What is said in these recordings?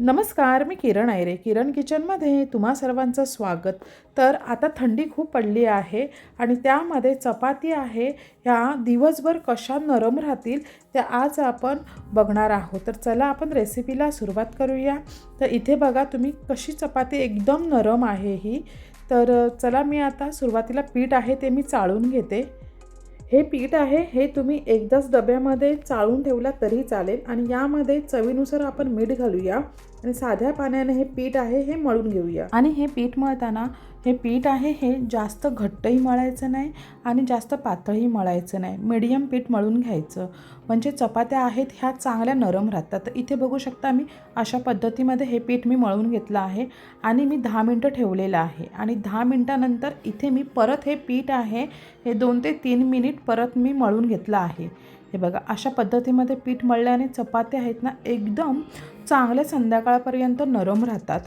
नमस्कार मी किरण आयरे किरण किचनमध्ये तुम्हा सर्वांचं स्वागत. तर आता थंडी खूप पडली आहे आणि त्यामध्ये चपाती आहे. ह्या दिवसभर कशा नरम राहतील त्या आज आपण बघणार आहोत. तर चला आपण रेसिपीला सुरुवात करूया. तर इथे बघा तुम्ही कशी चपाती एकदम नरम आहे ही. तर चला मी आता सुरुवातीला पीठ आहे ते मी चाळून घेते. हे पीठ आहे हे तुम्ही एकदाच डब्यामध्ये चाळून ठेवला तरी चालेल. आणि यामध्ये चवीनुसार आपण मीठ घालूया. आणि साध्या पाण्याने हे पीठ आहे हे मळून घेऊया. आणि हे पीठ मळताना हे पीठ आहे हे जास्त घट्टही मळायचं नाही आणि जास्त पातळही मळायचं नाही. मीडियम पीठ मळून घ्यायचं. म्हणजे चपात्या आहेत ह्या चांगल्या नरम राहतात. तर इथे बघू शकता मी अशा पद्धतीमध्ये हे पीठ मी मळून घेतलं आहे आणि मी दहा मिनटं ठेवलेलं आहे. आणि दहा मिनटानंतर इथे मी परत हे पीठ आहे हे दोन ते तीन मिनिट परत मी मळून घेतलं आहे. हे बघा अशा पद्धतीमध्ये पीठ मळल्याने चपात्या आहेत ना एकदम चांगल्या संध्याकाळपर्यंत नरम राहतात.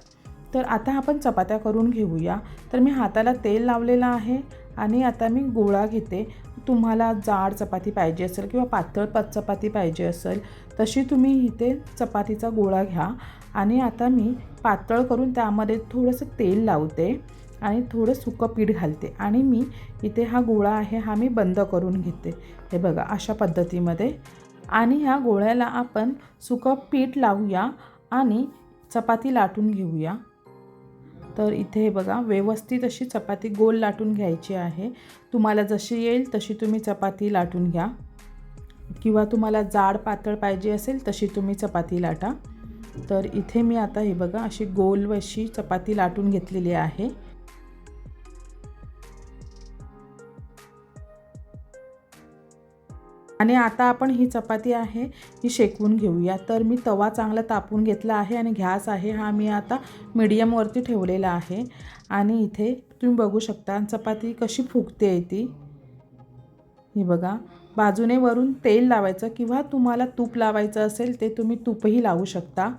तर आता आपण चपात्या करून घेऊया. तर मी हाताला तेल लावलेलं आहे आणि आता मी गोळा घेते. तुम्हाला जाड चपाती पाहिजे असेल किंवा पातळ पात चपाती पाहिजे असेल तशी तुम्ही इथे चपातीचा गोळा घ्या. आणि आता मी पातळ करून त्यामध्ये थोडंसं तेल लावते. आणि थोडं सुकं पीठ घालते. आणि मी इथे हा गोळा आहे हा मी बंद करून घेते. हे बघा अशा पद्धतीमध्ये. आणि ह्या गोळ्याला आपण सुकं पीठ लावूया आणि चपाती लाटून घेऊया. तर इथे हे बघा व्यवस्थित अशी चपाती गोल लाटून घ्यायची आहे. तुम्हाला जशी येईल तशी तुम्ही चपाती लाटून घ्या. किंवा तुम्हाला जाड पातळ पाहिजे असेल तशी तुम्ही चपाती लाटा. तर इथे मी आता हे बघा अशी गोल अशी चपाती लाटून घेतलेली आहे. आणि आता आपण ही चपाती आहे ही शेकवून घेऊया. तर मी तवा चांगला तापून घेतला आहे आणि घ्यास आहे हा मी आता मीडियमवरती ठेवलेला आहे. आणि इथे तुम्ही बघू शकता चपाती कशी फुगते आहे ती. ही बघा बाजूने वरून तेल लावायचं किंवा तुम्हाला तूप लावायचं असेल ते तुम्ही तूपही लावू शकता.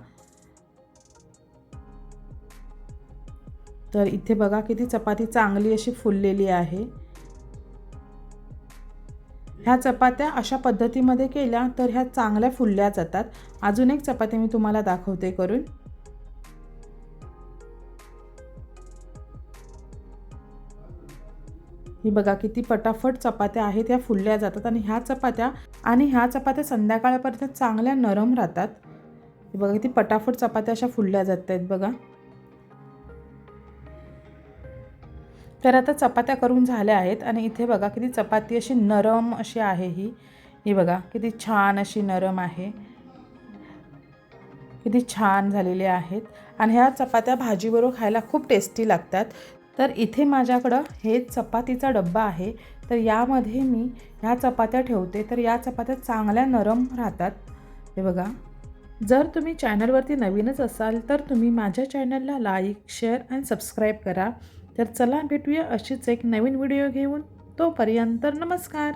तर इथे बघा किती चपाती चांगली अशी फुललेली आहे. ह्या चपात्या अशा पद्धतीमध्ये केल्या तर ह्या चांगल्या फुलल्या जातात. अजून एक चपाती मी तुम्हाला दाखवते करून. ही बघा किती पटाफट चपात्या आहेत ह्या फुलल्या जातात आणि ह्या चपात्या आणि ह्या चपात्या संध्याकाळपर्यंत चांगल्या नरम राहतात. बघा किती पटाफट चपात्या अशा फुलल्या जात आहेत बघा. तर आता चपात्या करून झाल्या आहेत आणि इथे बघा किती चपाती अशी नरम अशी आहे ही. ही बघा किती छान अशी नरम आहे. किती छान झालेले आहेत. आणि ह्या चपात्या भाजीबरोबर खायला खूप टेस्टी लागतात. तर इथे माझ्याकडं हे चपातीचा डब्बा आहे. तर यामध्ये मी ह्या चपात्या ठेवते. तर या चपात्या चांगल्या नरम राहतात. हे बघा. जर तुम्ही चॅनलवरती नवीनच असाल तर तुम्ही माझ्या चॅनलला लाईक शेअर आणि सबस्क्राईब करा. तर चला भेटूया अशीच एक नवीन व्हिडिओ घेऊन. तोपर्यंत नमस्कार.